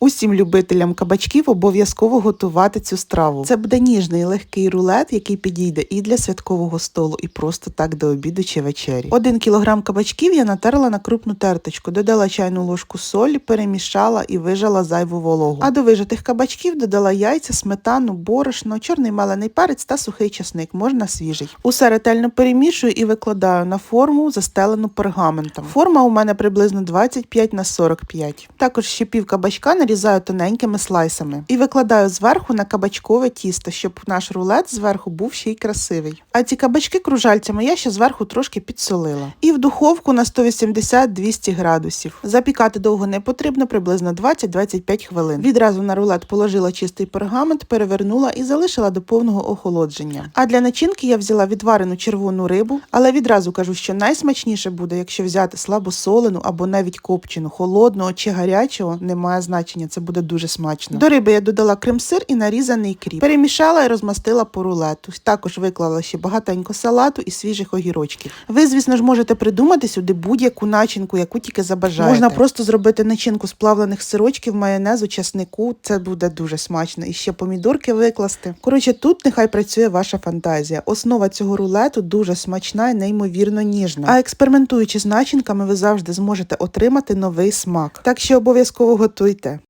Усім любителям кабачків обов'язково готувати цю страву. Це буде ніжний легкий рулет, який підійде і для святкового столу, і просто так до обіду чи вечері. Один кілограм кабачків я натерла на крупну терточку, додала чайну ложку солі, перемішала і вижала зайву вологу. А до вижатих кабачків додала яйця, сметану, борошно, чорний мелений перець та сухий часник, можна свіжий. Усе ретельно перемішую і викладаю на форму, застелену пергаментом. Форма у мене приблизно 25 на 45. Також ще пів кабачка нарізаю тоненькими слайсами і викладаю зверху на кабачкове тісто, щоб наш рулет зверху був ще й красивий. А ці кабачки кружальцями я ще зверху трошки підсолила. І в духовку на 180-200 градусів. Запікати довго не потрібно, приблизно 20-25 хвилин. Відразу на рулет положила чистий пергамент, перевернула і залишила до повного охолодження. А для начинки я взяла відварену червону рибу, але відразу кажу, що найсмачніше буде, якщо взяти слабосолену або навіть копчену, холодного чи гарячого, немає значення, це буде дуже смачно. До риби я додала крем-сир і нарізаний кріп. Перемішала і розмастила по рулету. Також виклала ще багатенько салату і свіжих огірочків. Ви, звісно ж, можете придумати сюди будь-яку начинку, яку тільки забажаєте. Можна просто зробити начинку з плавлених сирочків, майонезу, часнику. Це буде дуже смачно. І ще помідорки викласти. Коротше, тут нехай працює ваша фантазія. Основа цього рулету дуже смачна і неймовірно ніжна. А експериментуючи з начинками, ви завжди зможете отримати новий смак. Так що обов'язково готуйте.